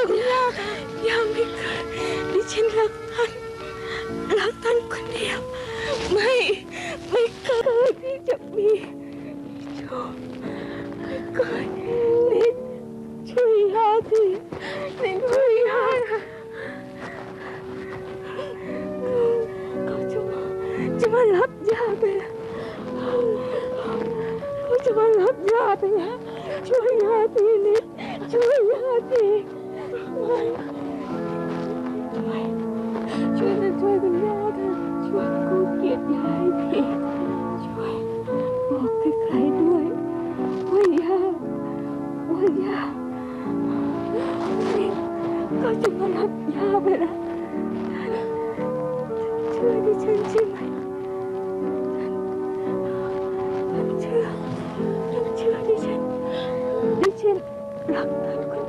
ค่ะคุณย่าค่ะยังไม่เคยดิฉันรักท่านรักท่านคนเดียว ไม่ไม่เคยที่จะมีโชคไม่เคยนิดช่วยย่าทีนิดช่วยย่าเขาจะมาจะมารับย่าไปแล้วเขาจะมารับย่าไปแล้วช่วยย่าทีนิดช่วยย่าที ช่วยนะช่วยคุณย่าค่ะช่วยกูเกียดยายทีช่วยบอกใครๆด้วยว่าย่าว่าย่านี่เขาจะมารับย่าไปแล้วท่านช่วยดิฉันใช่ไหมท่านเชื่อท่านเชื่อดิฉันดิฉันรักท่า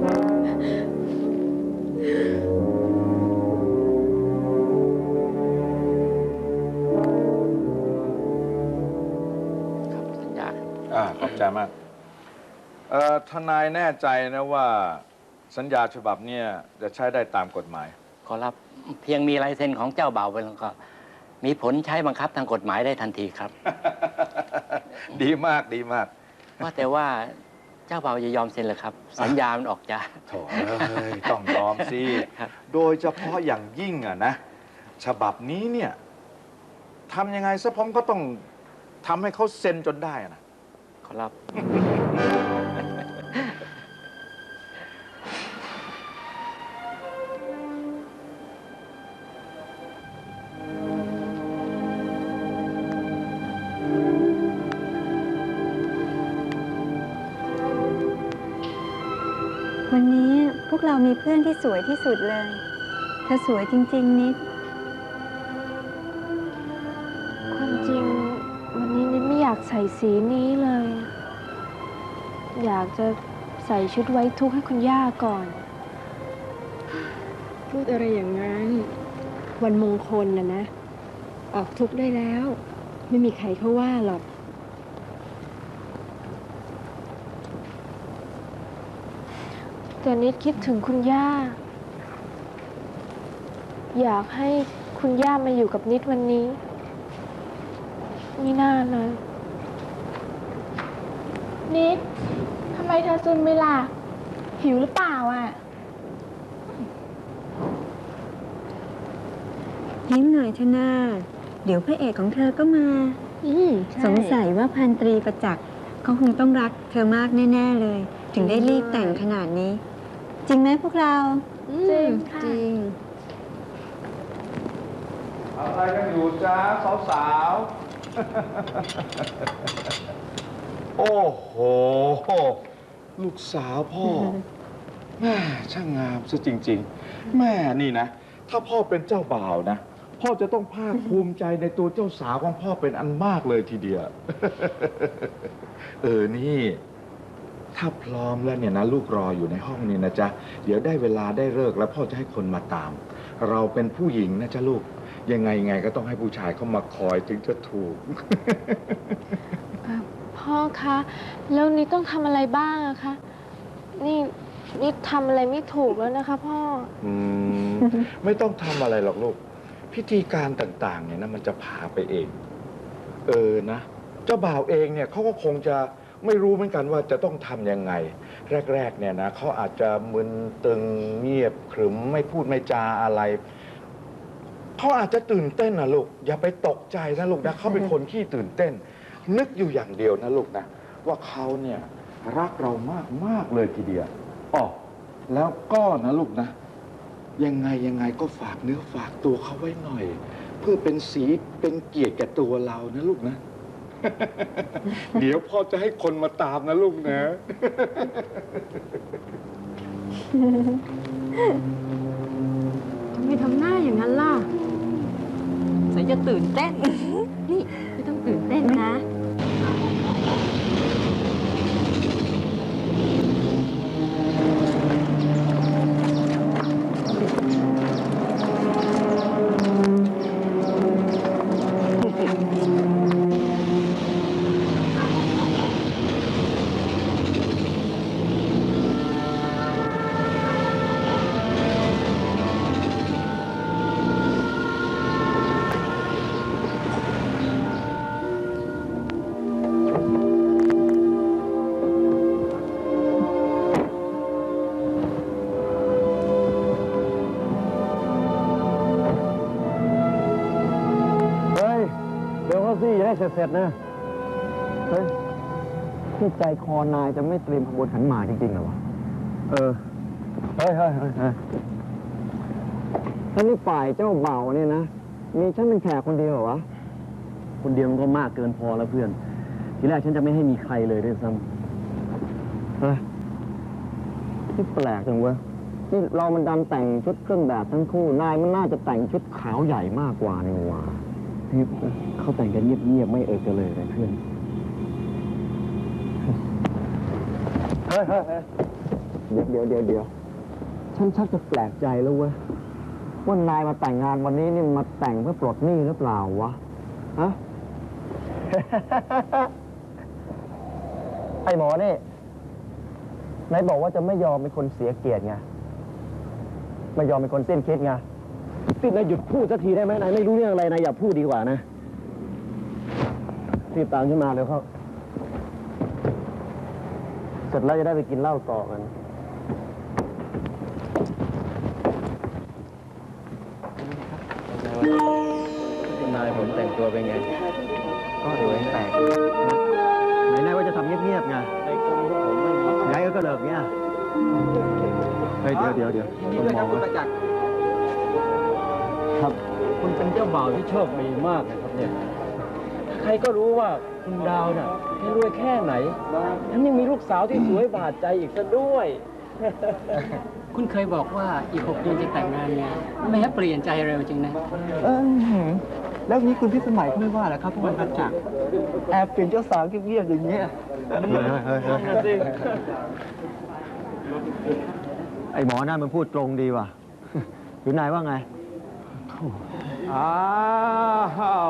สัญญาอ่าขอบใจมากเอ่อทนายแน่ใจนะว่าสัญญาฉบับเนี้ยจะใช้ได้ตามกฎหมาย ขอรับเพียงมีลายเซ็นของเจ้าบ่าวไปแล้วก็ มีผลใช้บังคับทางกฎหมายได้ทันทีครับ ดีมากดีมาก ว่าแต่ว่า เจ้าบ่าวจะยอมเซ็นเหรือครับ สัญญามันออกจะโถเอ้ยต้องยอมสิครับโดยเฉพาะอย่างยิ่งอะนะ ฉบับนี้เนี่ยทำยังไงซะผมก็ต้องทำให้เขาเซ็นจนได้อะนะ ขอรับ กเรามีเพื่อนที่สวยที่สุดเลย เธอสวยจริง ๆ นิด ความจริง วันนี้นิดไม่อยากใส่สีนี้เลย อยากจะใส่ชุดไว้ทุกข์ให้คุณย่าก่อน พูดอะไรอย่างนั้น วันมงคลนะนะ ออกทุกข์ได้แล้ว ไม่มีใครเขาว่าหรอก แต่นิดคิดถึงคุณย่า อยากให้คุณย่ามาอยู่กับนิดวันนี้ไม่น่าเลยนิดทำไมเธอซึมไม่ล่ะ หิวหรือเปล่าอะ ยิ้มหน่อยเถอะนาเดี๋ยวพระเอกของเธอก็มา อืมใช่สงสัยว่าพันตรีประจักษ์เขาคงต้องรักเธอมากแน่ ๆ เลย ถึงได้รีบแต่งขนาดนี้ จริงไหมพวกเราอืจริมงค่ะจริงอะไรกันอยู่จ้าสาวๆโอ้โห ลูกสาวพ่อ แม่ช่างงามซะจริง ๆ แม่นี่นะ ถ้าพ่อเป็นเจ้าบ่าวนะ พ่อจะต้องภาคภูมิใจในตัวเจ้าสาวของพ่อเป็นอันมากเลยทีเดียว เออนี่ ถ้าพร้อมแล้วเนี่ยนะลูกรออยู่ในห้องนี่นะจ๊ะ เดี๋ยวได้เวลาได้เลิกแล้วพ่อจะให้คนมาตาม เราเป็นผู้หญิงนะจ๊ะลูก ยังไงไงก็ต้องให้ผู้ชายเข้ามาคอยถึงจะถูกพ่อคะ แล้วนี่ต้องทำอะไรบ้างอะคะ นี่นี่ทำอะไรไม่ถูกแล้วนะคะพ่อ อืม ไม่ต้องทำอะไรหรอกลูก พิธีการต่าง ๆ เนี่ยนะมันจะพาไปเอง เออนะ เจ้าบ่าวเองเนี่ยเขาก็คงจะ ไม่รู้เหมือนกันว่าจะต้องทำยังไง แรก ๆ เนี่ยนะเขาอาจจะมึนตึงเงียบขรึมไม่พูดไม่จาอะไรเขาอาจจะตื่นเต้นนะลูก อย่าไปตกใจนะลูกนะเขาเป็นคนขี้ตื่นเต้น นึกอยู่อย่างเดียวนะลูกนะ ว่าเขาเนี่ยรักเรามากมากเลยทีเดียวอ๋อแล้วก็นะลูกนะ ยังไงยังไงก็ฝากเนื้อฝากตัวเขาไว้หน่อย เพื่อเป็นสีเป็นเกียรติแก่ตัวเรานะลูกนะ เดี๋ยวพ่อจะให้คนมาตามนะลูกนะ ทำไมทำหน้าอย่างนั้นล่ะฉันจะตื่นเต้น นี่ไม่ต้องตื่นเต้นนะ ดี๋ยวเขาสิอย่าได้เสร็จๆนะ เฮ้ยที่ใจคอนายจะไม่เตรียมขบวนขันหมากจริงๆเหรอวะ เออ เฮ้ยเฮ้ยเฮ้ยเฮ้ยท่านนี่ฝ่ายเจ้าเบ่าวเนี่ยนะ มีฉันเป็นแขกคนเดียวเหรอวะ คนเดียวมันก็มากเกินพอแล้วเพื่อน ทีแรกฉันจะไม่ให้มีใครเลยด้วยซ้ำเฮ้ยที่แปลกจังเว้ยนี่เรามันดันแต่งชุดเครื่องแบบทั้งคู่ นายมันน่าจะแต่งชุดขาวใหญ่มากกว่านี่หว่า นี่เขาแต่งกันเงียบๆไม่เอ่ยกันเลยเลยเพื่อน เฮ้ยเฮ้ยเฮ้ยเดี๋ยวเดี๋ยวเดี๋ยวเดี๋ยวฉันชักจะแปลกใจแล้วเว้ยว่านายมาแต่งงานวันนี้นี่มาแต่งเพื่อปลดหนี้หรือเปล่าวะ ฮะ ไอหมอนี่นายบอกว่าจะไม่ยอมเป็นคนเสียเกียรติไง ไม่ยอมเป็นคนสิ้นคิดไง พี่นายหยุดพูดสักทีได้ไหมนายไม่รู้เรื่องอะไรนายอย่าพูดดีกว่านะรีบตามฉันมาเร็วเข้าเสร็จแล้วจะได้ไปกินเหล้าต่อกันนายผมแต่งตัวเป็นไง ก็สวยแปลกไหนนายว่าจะทำเงียบๆไงไอ้คนพวกผมไม่มีไงก็กระเลิกเงี้ยเฮ้ยเดี๋ยวเดี๋ยวเดี๋ยวต้องมองนะ ครับ คุณเป็นเจ้าบ่าวที่โชคดีมากนะครับเนี่ย ใครก็รู้ว่าคุณดาวน่ะแกรวยแค่ไหนทั้งยังมีลูกสาวที่สวยบาดใจอีกซะด้วย คุณเคยบอกว่าอีกหกเดือนจะแต่งงานไงแม้เปลี่ยนใจเร็วจริงนะ เออแล้วนี้คุณพี่สมัยเขาไม่ว่าเหรอครับทุกวันประจักษ์แอบเปลี่ยนเจ้าสาวเงียบๆอย่างเงี้ยไอหมอนั่นมันพูดตรงดีว่ะหรือนายว่าไง อ้า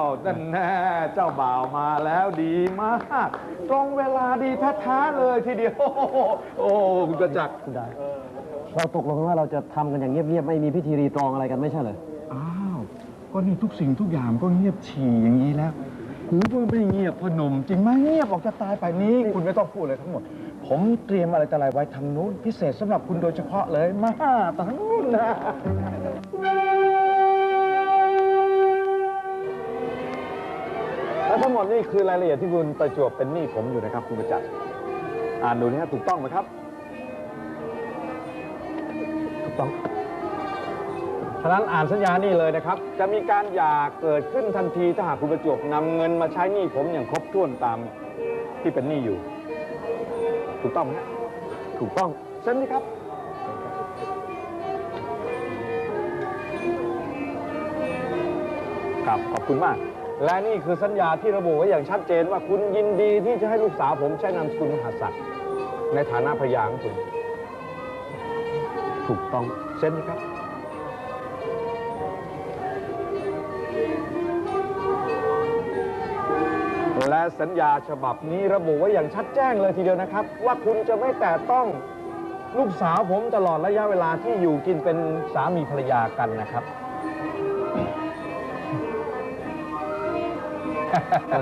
วนั่นแน่เจ้าบ่าวมาแล้วดีมาก ตรงเวลาดีแท้ๆเลยทีเดียว โอ้โหโอ้คุณประจักษ์ได้เราตกลงกันว่าเราจะทำกันอย่างเงียบๆ ไม่มีพิธีรีตรองอะไรกันไม่ใช่เหรอ อ้าว ก็นี่ทุกสิ่งทุกอย่างก็เงียบฉี่อย่างนี้แล้วหรือว่าไม่เงียบพอหนุ่มจริงไหมเงียบออกจะตายไปนี้ คุณไม่ต้องพูดเลยทั้งหมด ผมเตรียมอะไรต่ออะไรไว้ทางนู้นพิเศษสำหรับคุณโดยเฉพาะเลยมาทางนู้นนะ ทั้งหมดนี่คือรายละเอียดที่คุณประจวบเป็นหนี้ผมอยู่นะครับ คุณประจักษ์อ่านดูนะฮะถูกต้องไหมครับ ถูกต้องฉะนั้นอ่านสัญญานี่เลยนะครับ จะมีการหย่าเกิดขึ้นทันทีถ้าหากคุณประจวบนำเงินมาใช้หนี้ผมอย่างครบถ้วนตามที่เป็นหนี้อยู่ ถูกต้องไหมฮะถูกต้องเซ็นไหมครับ ครับขอบคุณมาก และนี่คือสัญญาที่ระบุไว้อย่างชัดเจนว่าคุณยินดีที่จะให้ลูกสาวผมใช้นามสกุลมหาศักดิ์ในฐานะพยานของคุณ ถูกต้องเซ็นครับ และสัญญาฉบับนี้ระบุไว้อย่างชัดแจ้งเลยทีเดียวนะครับ ว่าคุณจะไม่แต่ต้องลูกสาวผมตลอดระยะเวลาที่อยู่กินเป็นสามีภรรยากันนะครับ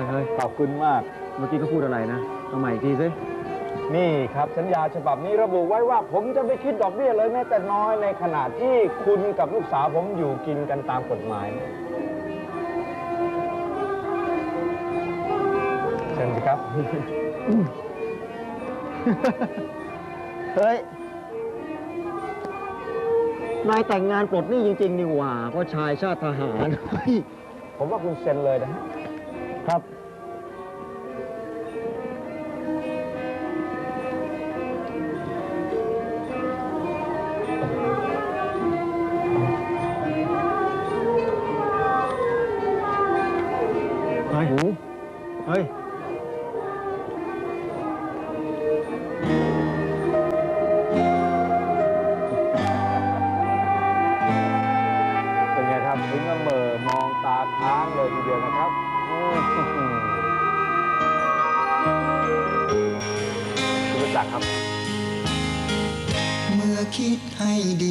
เฮ้ยขอบคุณมาก เมื่อกี้เขาพูดอะไรนะเอาใหม่อีกทีสิ นี่ครับสัญญาฉบับนี้ระบุไว้ว่า ผมจะไม่คิดดอกเบี้ยเลยแม้แต่น้อยในขณะที่คุณกับลูกสาวผมอยู่กินกันตามกฎหมายเชิญสิครับ เฮ้ย นายแต่งงานปลดหนี้จริง ๆ นี่หว่าเพราะชายชาติทหาร เฮ้ย ผมว่าคุณเซ็นเลยนะฮะ ครับ เ